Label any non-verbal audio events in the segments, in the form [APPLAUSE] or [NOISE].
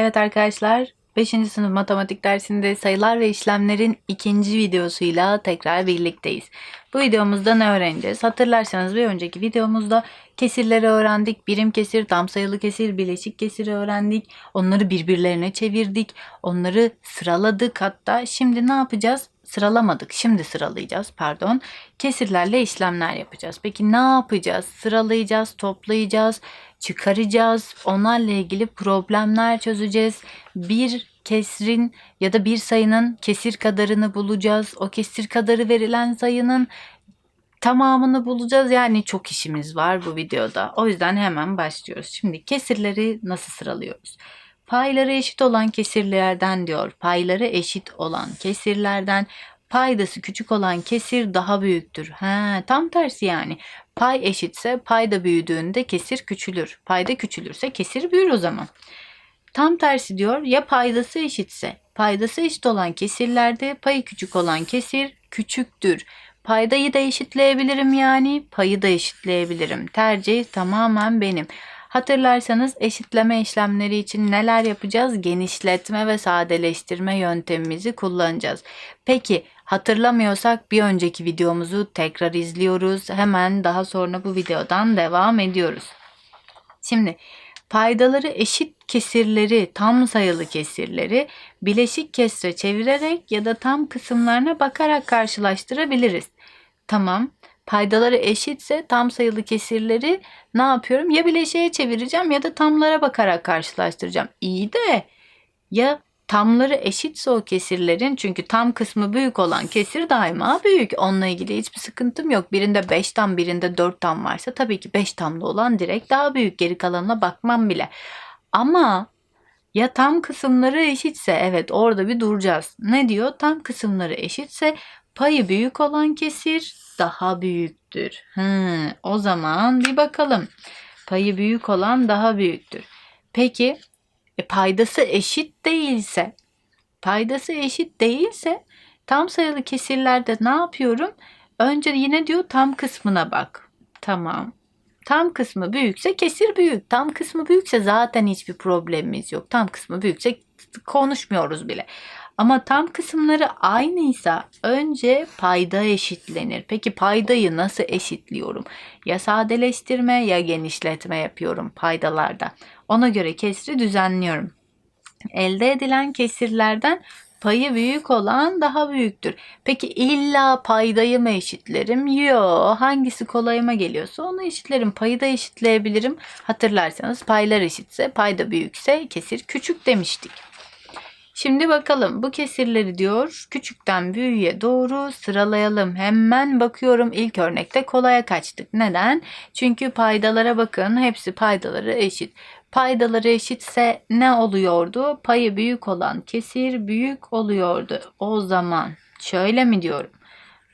Evet arkadaşlar 5. sınıf matematik dersinde sayılar ve işlemlerin ikinci videosuyla tekrar birlikteyiz. Bu videomuzda ne öğreneceğiz? Hatırlarsanız bir önceki videomuzda kesirleri öğrendik. Birim kesir, tam sayılı kesir, bileşik kesiri öğrendik. Onları birbirlerine çevirdik. Onları sıraladık hatta. Şimdi ne yapacağız? Sıralamadık. Şimdi sıralayacağız pardon. Kesirlerle işlemler yapacağız. Peki ne yapacağız? Sıralayacağız, toplayacağız, çıkaracağız. Onlarla ilgili problemler çözeceğiz. Bir kesrin ya da bir sayının kesir kadarını bulacağız. O kesir kadarı verilen sayının tamamını bulacağız. Yani çok işimiz var bu videoda. O yüzden hemen başlıyoruz. Şimdi kesirleri nasıl sıralıyoruz? Payları eşit olan kesirlerden diyor. Payları eşit olan kesirlerden paydası küçük olan kesir daha büyüktür. He, tam tersi yani. Pay eşitse payda büyüdüğünde kesir küçülür. Payda küçülürse kesir büyür o zaman. Tam tersi diyor ya paydası eşitse paydası eşit olan kesirlerde payı küçük olan kesir küçüktür. Paydayı da eşitleyebilirim yani payı da eşitleyebilirim. Tercih tamamen benim. Hatırlarsanız eşitleme işlemleri için neler yapacağız? Genişletme ve sadeleştirme yöntemimizi kullanacağız. Peki hatırlamıyorsak bir önceki videomuzu tekrar izliyoruz. Hemen daha sonra bu videodan devam ediyoruz. Şimdi paydaları eşit kesirleri, tam sayılı kesirleri bileşik kesre çevirerek ya da tam kısımlarına bakarak karşılaştırabiliriz. Tamam. Paydaları eşitse tam sayılı kesirleri ne yapıyorum? Ya bileşiğe çevireceğim ya da tamlara bakarak karşılaştıracağım. İyi de ya tamları eşitse o kesirlerin çünkü tam kısmı büyük olan kesir daima büyük. Onunla ilgili hiçbir sıkıntım yok. Birinde 5 tam birinde 4 tam varsa tabii ki 5 tamlı olan direkt daha büyük. Geri kalanına bakmam bile. Ama ya tam kısımları eşitse evet orada bir duracağız. Ne diyor? Tam kısımları eşitse payı büyük olan kesir daha büyüktür. Hmm, o zaman bir bakalım. Payı büyük olan daha büyüktür. Peki e, paydası eşit değilse paydası eşit değilse tam sayılı kesirlerde ne yapıyorum? Önce yine diyor tam kısmına bak. Tamam. Tam kısmı büyükse kesir büyük. Tam kısmı büyükse zaten hiçbir problemimiz yok. Tam kısmı büyükse konuşmuyoruz bile. Ama tam kısımları aynıysa önce payda eşitlenir. Peki paydayı nasıl eşitliyorum? Ya sadeleştirme ya genişletme yapıyorum paydalarda. Ona göre kesri düzenliyorum. Elde edilen kesirlerden payı büyük olan daha büyüktür. Peki illa paydayı mı eşitlerim? Yo, hangisi kolayıma geliyorsa onu eşitlerim. Payı da eşitleyebilirim. Hatırlarsanız paylar eşitse payda büyükse kesir küçük demiştik. Şimdi bakalım bu kesirleri diyor küçükten büyüğe doğru sıralayalım. Hemen bakıyorum ilk örnekte kolaya kaçtık. Neden? Çünkü paydalara bakın hepsi paydaları eşit. Paydaları eşitse ne oluyordu? Payı büyük olan kesir büyük oluyordu. O zaman şöyle mi diyorum?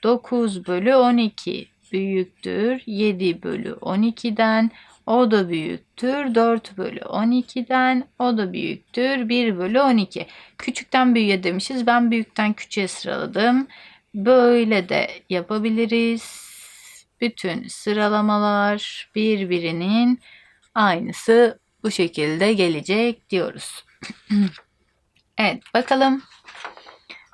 9 bölü 12 büyüktür 7 bölü 12'den o da büyüktür 4 bölü 12'den o da büyüktür 1 bölü 12. Küçükten büyüğe demişiz. Ben büyükten küçüğe sıraladım. Böyle de yapabiliriz. Bütün sıralamalar birbirinin aynısı bu şekilde gelecek diyoruz. [CLEARS THROAT] evet bakalım.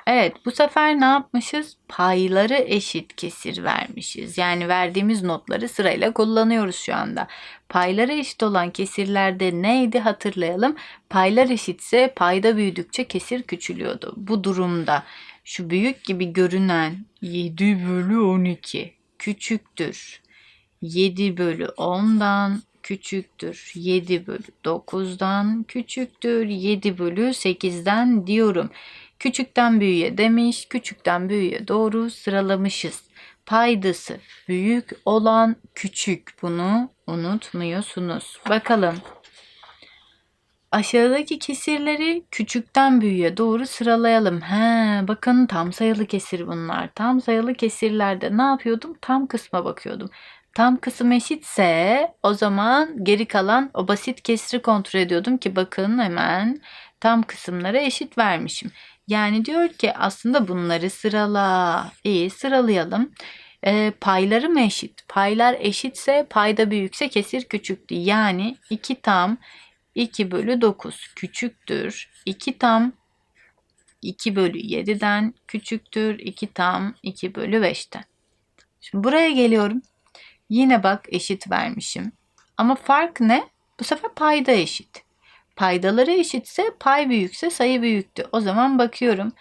Evet bu sefer ne yapmışız? Payları eşit kesir vermişiz. Yani verdiğimiz notları sırayla kullanıyoruz şu anda. Payları eşit olan kesirlerde neydi hatırlayalım. Paylar eşitse payda büyüdükçe kesir küçülüyordu. Bu durumda şu büyük gibi görünen 7 bölü 12 küçüktür. 7 bölü 10'dan küçüktür. 7 bölü 9'dan küçüktür. 7 bölü 8'den diyorum. Küçükten büyüğe demiş, küçükten büyüğe doğru sıralamışız. Paydası büyük olan küçük. Bunu unutmuyorsunuz. Bakalım. Aşağıdaki kesirleri küçükten büyüğe doğru sıralayalım. He, bakın tam sayılı kesir bunlar. Tam sayılı kesirlerde ne yapıyordum? Tam kısma bakıyordum. Tam kısım eşitse o zaman geri kalan o basit kesri kontrol ediyordum ki bakın hemen tam kısımlara eşit vermişim. Yani diyor ki aslında bunları sırala. İyi sıralayalım. E, payları mı eşit? Paylar eşitse payda büyükse kesir küçüktü. Yani iki tam 2 bölü 9 küçüktür. 2 tam 2 bölü 7'den küçüktür. 2 tam 2 bölü 5'ten. Şimdi buraya geliyorum. Yine bak eşit vermişim. Ama fark ne? Bu sefer payda eşit. Paydaları eşitse pay büyükse sayı büyüktü. O zaman bakıyorum.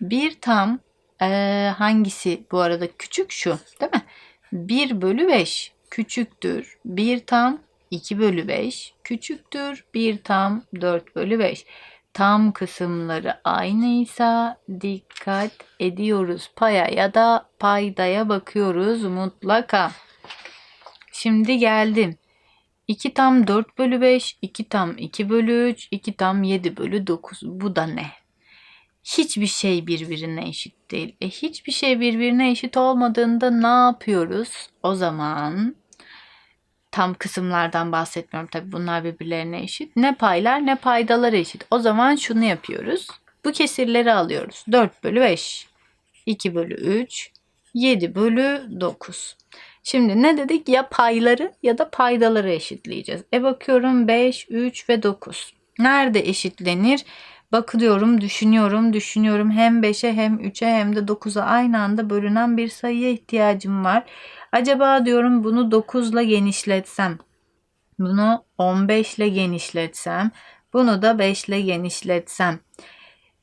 Bir tam eee, hangisi bu arada küçük şu değil mi? 1 bölü 5 küçüktür. 1 tam 2 bölü 5 küçüktür. 1 tam 4 bölü 5. Tam kısımları aynıysa dikkat ediyoruz. Paya ya da paydaya bakıyoruz mutlaka. Şimdi geldim. 2 tam 4 bölü 5, 2 tam 2 bölü 3, 2 tam 7 bölü 9. Bu da ne? Hiçbir şey birbirine eşit değil. E hiçbir şey birbirine eşit olmadığında ne yapıyoruz? O zaman tam kısımlardan bahsetmiyorum tabii bunlar birbirlerine eşit. Ne paylar ne paydalar eşit. O zaman şunu yapıyoruz. Bu kesirleri alıyoruz. 4 bölü 5, 2 bölü 3, 7 bölü 9. Şimdi ne dedik? Ya payları ya da paydaları eşitleyeceğiz. E bakıyorum 5, 3 ve 9. Nerede eşitlenir? Bakıyorum, düşünüyorum, düşünüyorum. Hem 5'e hem 3'e hem de 9'a aynı anda bölünen bir sayıya ihtiyacım var. Acaba diyorum bunu 9 ile genişletsem. Bunu 15 ile genişletsem. Bunu da 5 ile genişletsem.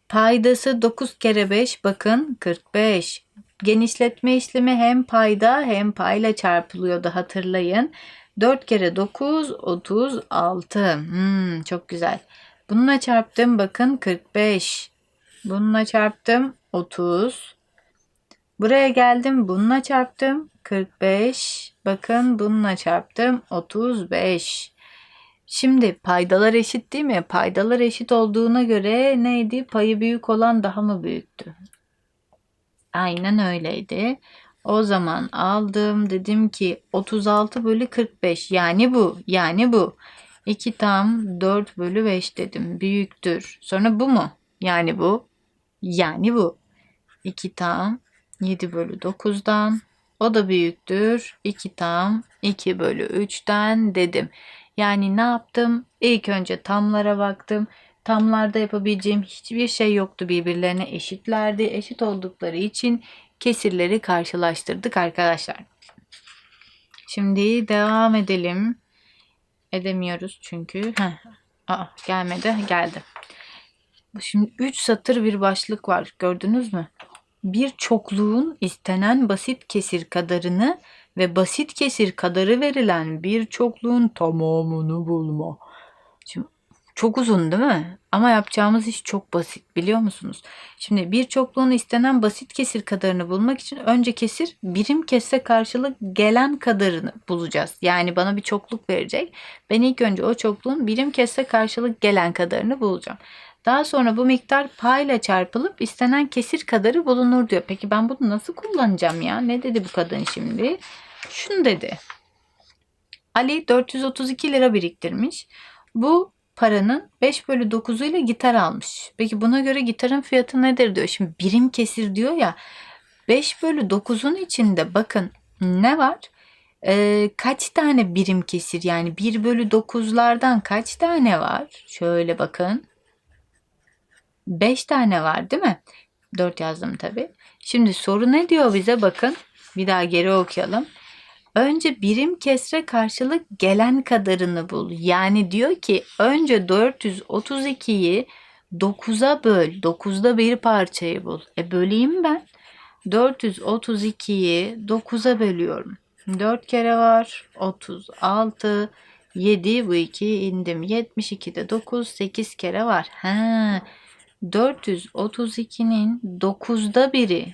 Paydası 9 kere 5 bakın 45. Genişletme işlemi hem payda hem payla çarpılıyordu hatırlayın. 4 kere 9 36. Hmm, çok güzel. Bununla çarptım bakın 45. Bununla çarptım 30. Buraya geldim bununla çarptım 45. Bakın bununla çarptım 35. Şimdi paydalar eşit değil mi? Paydalar eşit olduğuna göre neydi? Payı büyük olan daha mı büyüktü? Aynen öyleydi. O zaman aldım dedim ki 36 bölü 45 yani bu yani bu. 2 tam 4 bölü 5 dedim büyüktür. Sonra bu mu? Yani bu yani bu. 2 tam 7 bölü 9'dan o da büyüktür. 2 tam 2 bölü 3'ten dedim. Yani ne yaptım? İlk önce tamlara baktım. Tamlarda yapabileceğim hiçbir şey yoktu birbirlerine eşitlerdi. Eşit oldukları için kesirleri karşılaştırdık arkadaşlar. Şimdi devam edelim. Edemiyoruz çünkü. Heh. Aa, gelmedi. Geldi. Şimdi 3 satır bir başlık var. Gördünüz mü? Bir çokluğun istenen basit kesir kadarını ve basit kesir kadarı verilen bir çokluğun tamamını bulma. Şimdi çok uzun değil mi? Ama yapacağımız iş çok basit biliyor musunuz? Şimdi bir çokluğun istenen basit kesir kadarını bulmak için önce kesir birim kesse karşılık gelen kadarını bulacağız. Yani bana bir çokluk verecek. Ben ilk önce o çokluğun birim kesse karşılık gelen kadarını bulacağım. Daha sonra bu miktar payla çarpılıp istenen kesir kadarı bulunur diyor. Peki ben bunu nasıl kullanacağım ya? Ne dedi bu kadın şimdi? Şunu dedi. Ali 432 lira biriktirmiş. Bu paranın 5 bölü 9'u ile gitar almış. Peki buna göre gitarın fiyatı nedir diyor. Şimdi birim kesir diyor ya. 5 bölü 9'un içinde bakın ne var? Ee, kaç tane birim kesir yani 1 bölü 9'lardan kaç tane var? Şöyle bakın. 5 tane var değil mi? 4 yazdım tabi. Şimdi soru ne diyor bize bakın. Bir daha geri okuyalım. Önce birim kesre karşılık gelen kadarını bul. Yani diyor ki önce 432'yi 9'a böl. 9'da bir parçayı bul. E böleyim ben. 432'yi 9'a bölüyorum. 4 kere var. 36. 7 bu 2 indim. 72'de 9 8 kere var. Ha. 432'nin 9'da biri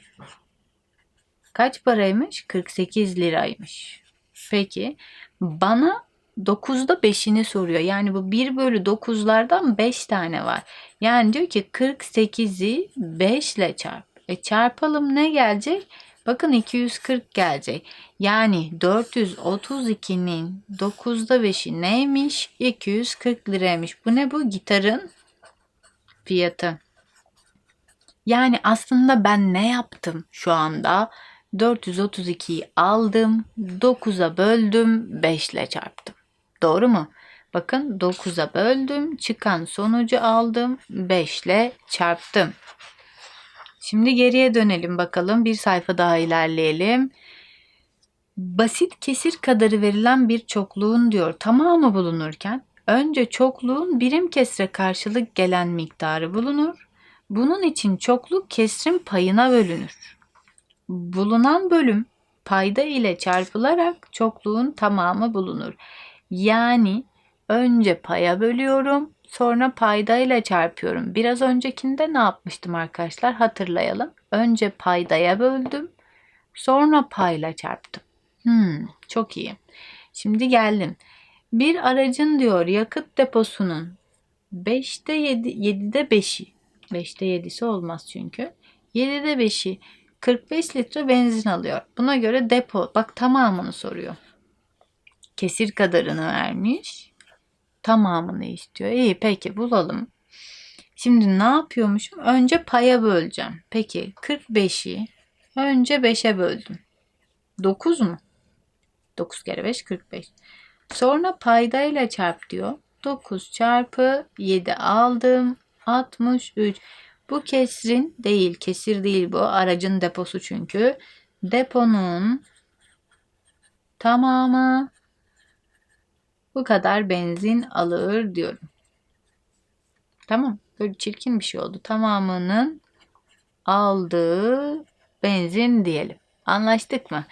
kaç paraymış? 48 liraymış. Peki bana 9'da 5'ini soruyor. Yani bu 1 bölü 9'lardan 5 tane var. Yani diyor ki 48'i 5 ile çarp. E çarpalım ne gelecek? Bakın 240 gelecek. Yani 432'nin 9'da 5'i neymiş? 240 liraymış. Bu ne bu? Gitarın fiyatı. Yani aslında ben ne yaptım şu anda? 432'yi aldım, 9'a böldüm, 5 ile çarptım. Doğru mu? Bakın 9'a böldüm. Çıkan sonucu aldım. 5 ile çarptım. Şimdi geriye dönelim bakalım. Bir sayfa daha ilerleyelim. Basit kesir kadarı verilen bir çokluğun diyor tamamı bulunurken önce çokluğun birim kesre karşılık gelen miktarı bulunur. Bunun için çokluk kesrin payına bölünür. Bulunan bölüm payda ile çarpılarak çokluğun tamamı bulunur. Yani önce paya bölüyorum, sonra payda ile çarpıyorum. Biraz öncekinde ne yapmıştım arkadaşlar? Hatırlayalım. Önce paydaya böldüm, sonra payla çarptım. Hmm, çok iyi. Şimdi geldim. Bir aracın diyor yakıt deposunun 5'te 7, 7'de 5'i 5'te 7'si olmaz çünkü. 7'de 5'i 45 litre benzin alıyor. Buna göre depo bak tamamını soruyor. Kesir kadarını vermiş. Tamamını istiyor. İyi peki bulalım. Şimdi ne yapıyormuşum? Önce paya böleceğim. Peki 45'i önce 5'e böldüm. 9 mu? 9 kere 5 45. Sonra paydayla çarp diyor. 9 çarpı 7 aldım. 63. Bu kesrin değil, kesir değil bu. Aracın deposu çünkü. Deponun tamamı bu kadar benzin alır diyorum. Tamam. Böyle çirkin bir şey oldu. Tamamının aldığı benzin diyelim. Anlaştık mı?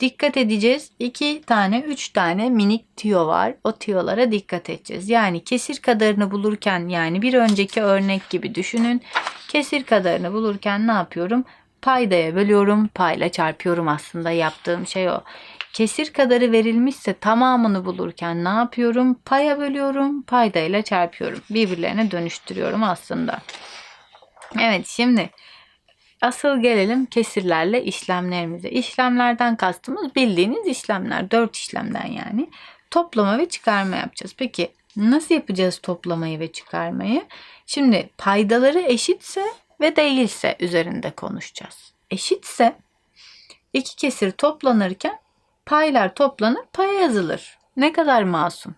Dikkat edeceğiz. 2 tane, 3 tane minik tiyo var. O tiyolara dikkat edeceğiz. Yani kesir kadarını bulurken yani bir önceki örnek gibi düşünün. Kesir kadarını bulurken ne yapıyorum? Paydaya bölüyorum, payla çarpıyorum aslında yaptığım şey o. Kesir kadarı verilmişse tamamını bulurken ne yapıyorum? Paya bölüyorum, paydayla çarpıyorum. Birbirlerine dönüştürüyorum aslında. Evet şimdi Asıl gelelim kesirlerle işlemlerimize. İşlemlerden kastımız bildiğiniz işlemler. Dört işlemden yani. Toplama ve çıkarma yapacağız. Peki nasıl yapacağız toplamayı ve çıkarmayı? Şimdi paydaları eşitse ve değilse üzerinde konuşacağız. Eşitse iki kesir toplanırken paylar toplanır paya yazılır. Ne kadar masum.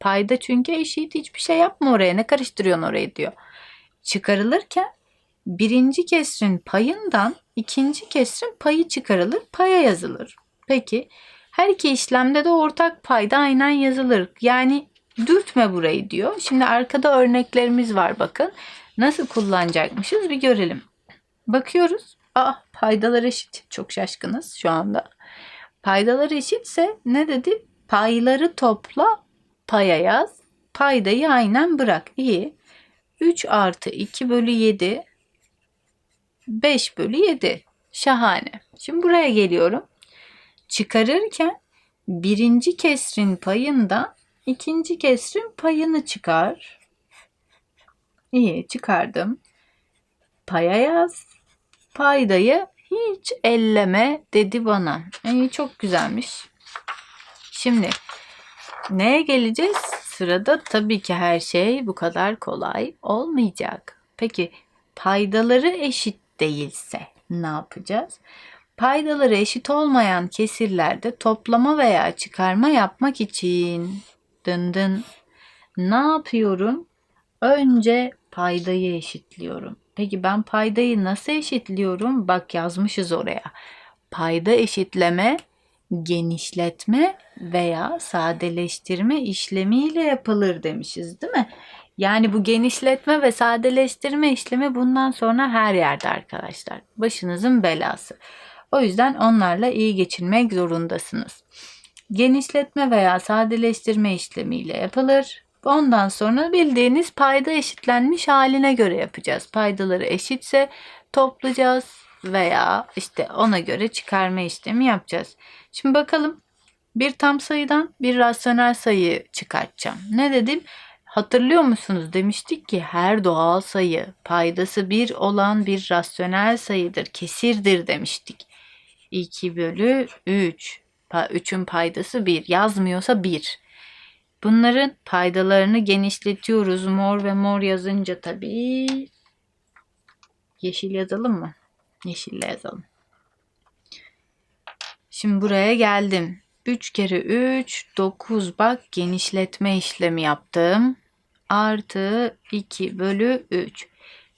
Payda çünkü eşit hiçbir şey yapma oraya ne karıştırıyorsun orayı diyor. Çıkarılırken birinci kesrin payından ikinci kesrin payı çıkarılır, paya yazılır. Peki her iki işlemde de ortak payda aynen yazılır. Yani dürtme burayı diyor. Şimdi arkada örneklerimiz var bakın. Nasıl kullanacakmışız bir görelim. Bakıyoruz. Aa paydalar eşit. Çok şaşkınız şu anda. Paydalar eşitse ne dedi? Payları topla paya yaz. Paydayı aynen bırak. İyi. 3 artı 2 bölü 7 5 bölü 7. Şahane. Şimdi buraya geliyorum. Çıkarırken birinci kesrin payından ikinci kesrin payını çıkar. İyi çıkardım. Paya yaz. Paydayı hiç elleme dedi bana. İyi çok güzelmiş. Şimdi neye geleceğiz? Sırada tabii ki her şey bu kadar kolay olmayacak. Peki paydaları eşit değilse ne yapacağız? Paydaları eşit olmayan kesirlerde toplama veya çıkarma yapmak için dın dın ne yapıyorum? Önce paydayı eşitliyorum. Peki ben paydayı nasıl eşitliyorum? Bak yazmışız oraya. Payda eşitleme, genişletme veya sadeleştirme işlemiyle yapılır demişiz değil mi? Yani bu genişletme ve sadeleştirme işlemi bundan sonra her yerde arkadaşlar. Başınızın belası. O yüzden onlarla iyi geçinmek zorundasınız. Genişletme veya sadeleştirme işlemiyle yapılır. Ondan sonra bildiğiniz payda eşitlenmiş haline göre yapacağız. Paydaları eşitse toplayacağız veya işte ona göre çıkarma işlemi yapacağız. Şimdi bakalım bir tam sayıdan bir rasyonel sayı çıkartacağım. Ne dedim? Hatırlıyor musunuz? Demiştik ki her doğal sayı paydası bir olan bir rasyonel sayıdır, kesirdir demiştik. 2 bölü 3. 3'ün paydası 1. Yazmıyorsa 1. Bunların paydalarını genişletiyoruz. Mor ve mor yazınca tabii. Yeşil yazalım mı? Yeşille yazalım. Şimdi buraya geldim. 3 kere 3 9 bak genişletme işlemi yaptım. Artı 2 bölü 3.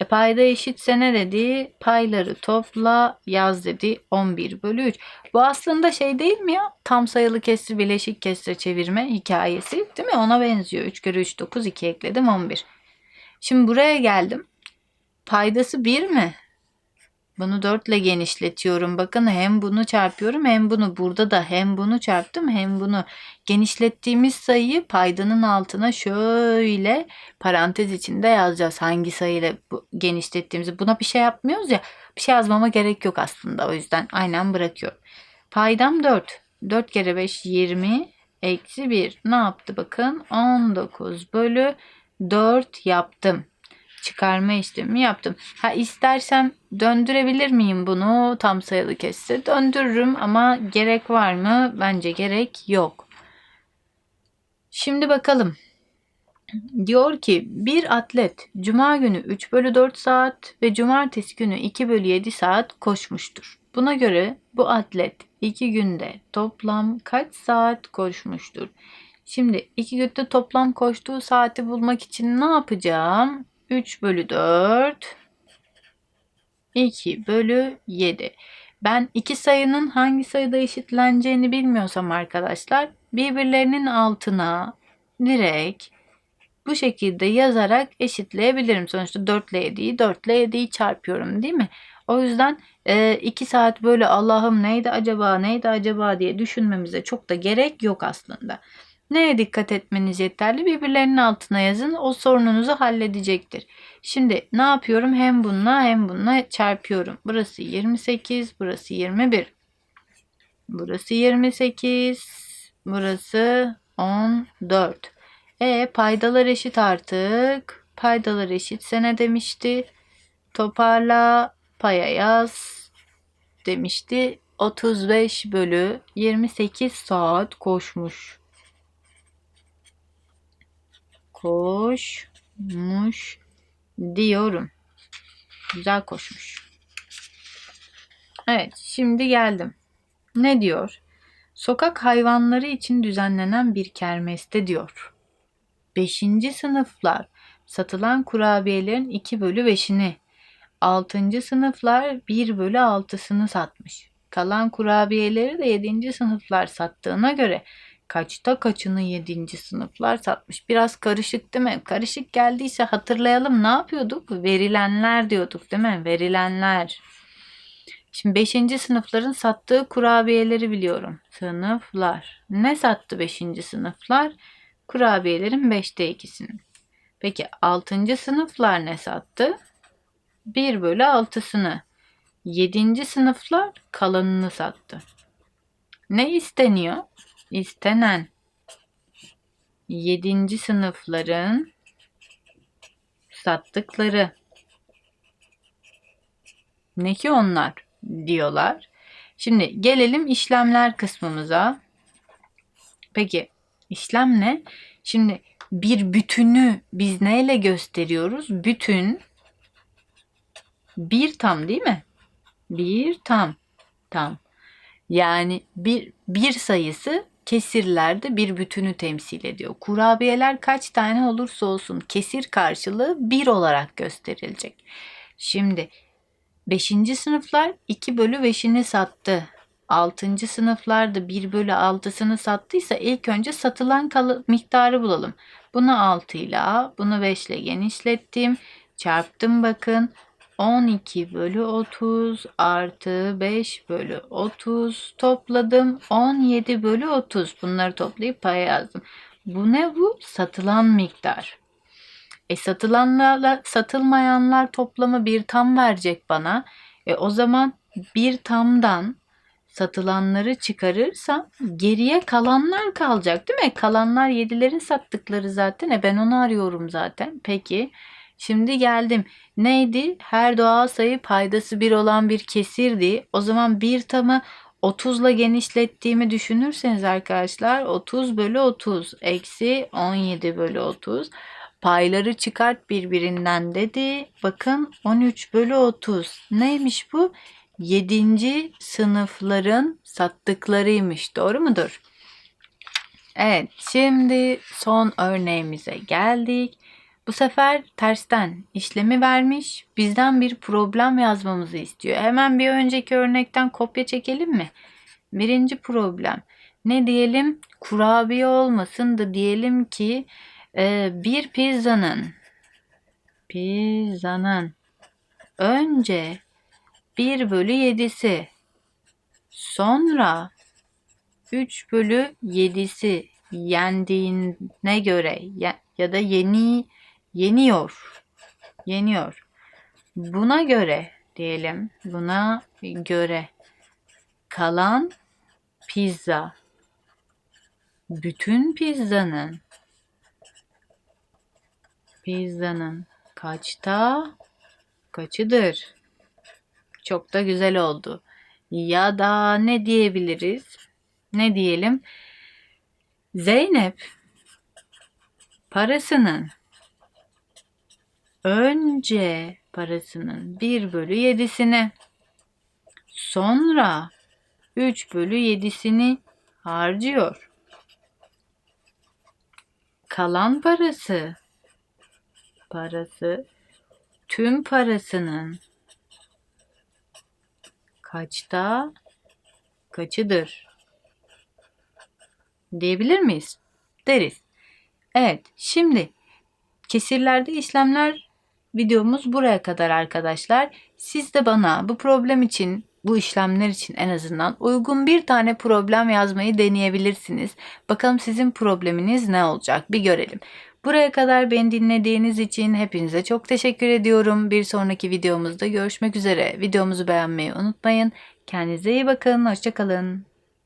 E payda eşitse ne dedi? Payları topla yaz dedi. 11 bölü 3. Bu aslında şey değil mi ya? Tam sayılı kesri bileşik kesre çevirme hikayesi değil mi? Ona benziyor. 3 kere 3 9 2 ekledim 11. Şimdi buraya geldim. Paydası 1 mi? Bunu 4 ile genişletiyorum. Bakın hem bunu çarpıyorum hem bunu. Burada da hem bunu çarptım hem bunu. Genişlettiğimiz sayıyı paydanın altına şöyle parantez içinde yazacağız. Hangi sayıyla bu genişlettiğimizi. Buna bir şey yapmıyoruz ya. Bir şey yazmama gerek yok aslında. O yüzden aynen bırakıyorum. Paydam 4. 4 kere 5 20 eksi 1. Ne yaptı bakın? 19 bölü 4 yaptım çıkarma işlemi yaptım. Ha istersem döndürebilir miyim bunu tam sayılı kesse? Döndürürüm ama gerek var mı? Bence gerek yok. Şimdi bakalım. Diyor ki bir atlet cuma günü 3 bölü 4 saat ve cumartesi günü 2 bölü 7 saat koşmuştur. Buna göre bu atlet 2 günde toplam kaç saat koşmuştur? Şimdi 2 günde toplam koştuğu saati bulmak için ne yapacağım? 3 bölü 4 2 bölü 7. Ben iki sayının hangi sayıda eşitleneceğini bilmiyorsam arkadaşlar birbirlerinin altına direkt bu şekilde yazarak eşitleyebilirim. Sonuçta 4 ile 7'yi 4 ile 7'yi çarpıyorum değil mi? O yüzden 2 saat böyle Allah'ım neydi acaba neydi acaba diye düşünmemize çok da gerek yok aslında. Neye dikkat etmeniz yeterli? Birbirlerinin altına yazın. O sorununuzu halledecektir. Şimdi ne yapıyorum? Hem bununla hem bununla çarpıyorum. Burası 28, burası 21. Burası 28, burası 14. E paydalar eşit artık. Paydalar eşitse ne demişti? Toparla paya yaz demişti. 35 bölü 28 saat koşmuş. Koşmuş diyorum. Güzel koşmuş. Evet, şimdi geldim. Ne diyor? Sokak hayvanları için düzenlenen bir kermeste diyor. Beşinci sınıflar satılan kurabiyelerin 2 bölü 5'ini, 6. sınıflar 1 bölü 6'sını satmış. Kalan kurabiyeleri de 7. sınıflar sattığına göre kaçta kaçını 7. sınıflar satmış. Biraz karışık değil mi? Karışık geldiyse hatırlayalım ne yapıyorduk? Verilenler diyorduk değil mi? Verilenler. Şimdi 5. sınıfların sattığı kurabiyeleri biliyorum. Sınıflar. Ne sattı 5. sınıflar? Kurabiyelerin 5'te 2'sini. Peki 6. sınıflar ne sattı? 1 bölü 6'sını. 7. sınıflar kalanını sattı. Ne isteniyor? İstenen 7. sınıfların sattıkları ne ki onlar diyorlar. Şimdi gelelim işlemler kısmımıza. Peki işlem ne? Şimdi bir bütünü biz neyle gösteriyoruz? Bütün bir tam değil mi? Bir tam. Tam. Yani bir, bir sayısı kesirlerde bir bütünü temsil ediyor. Kurabiyeler kaç tane olursa olsun kesir karşılığı bir olarak gösterilecek. Şimdi 5. sınıflar 2 bölü 5'ini sattı. 6. sınıflarda 1 bölü 6'sını sattıysa ilk önce satılan miktarı bulalım. Bunu 6 ile bunu 5 ile genişlettim. Çarptım bakın. 12 bölü 30 artı 5 bölü 30 topladım. 17 bölü 30 bunları toplayıp paya yazdım. Bu ne bu? Satılan miktar. E satılanlarla satılmayanlar toplamı bir tam verecek bana. E o zaman bir tamdan satılanları çıkarırsam geriye kalanlar kalacak değil mi? Kalanlar yedilerin sattıkları zaten. E ben onu arıyorum zaten. Peki Şimdi geldim. Neydi? Her doğal sayı paydası bir olan bir kesirdi. O zaman bir tamı 30 ile genişlettiğimi düşünürseniz arkadaşlar 30 bölü 30 eksi 17 bölü 30 payları çıkart birbirinden dedi. Bakın 13 bölü 30 neymiş bu? 7. sınıfların sattıklarıymış doğru mudur? Evet, şimdi son örneğimize geldik. Bu sefer tersten işlemi vermiş. Bizden bir problem yazmamızı istiyor. Hemen bir önceki örnekten kopya çekelim mi? Birinci problem. Ne diyelim? Kurabiye olmasın da diyelim ki e, bir pizzanın pizzanın önce 1 bölü 7'si sonra 3 bölü 7'si yendiğine göre ya, ya da yeni yeniyor. Yeniyor. Buna göre diyelim. Buna göre kalan pizza bütün pizzanın pizzanın kaçta kaçıdır? Çok da güzel oldu. Ya da ne diyebiliriz? Ne diyelim? Zeynep parasının önce parasının 1 bölü 7'sini sonra 3 bölü 7'sini harcıyor. Kalan parası parası tüm parasının kaçta kaçıdır diyebilir miyiz? Deriz. Evet, şimdi kesirlerde işlemler videomuz buraya kadar arkadaşlar. Siz de bana bu problem için, bu işlemler için en azından uygun bir tane problem yazmayı deneyebilirsiniz. Bakalım sizin probleminiz ne olacak bir görelim. Buraya kadar beni dinlediğiniz için hepinize çok teşekkür ediyorum. Bir sonraki videomuzda görüşmek üzere. Videomuzu beğenmeyi unutmayın. Kendinize iyi bakın. Hoşçakalın.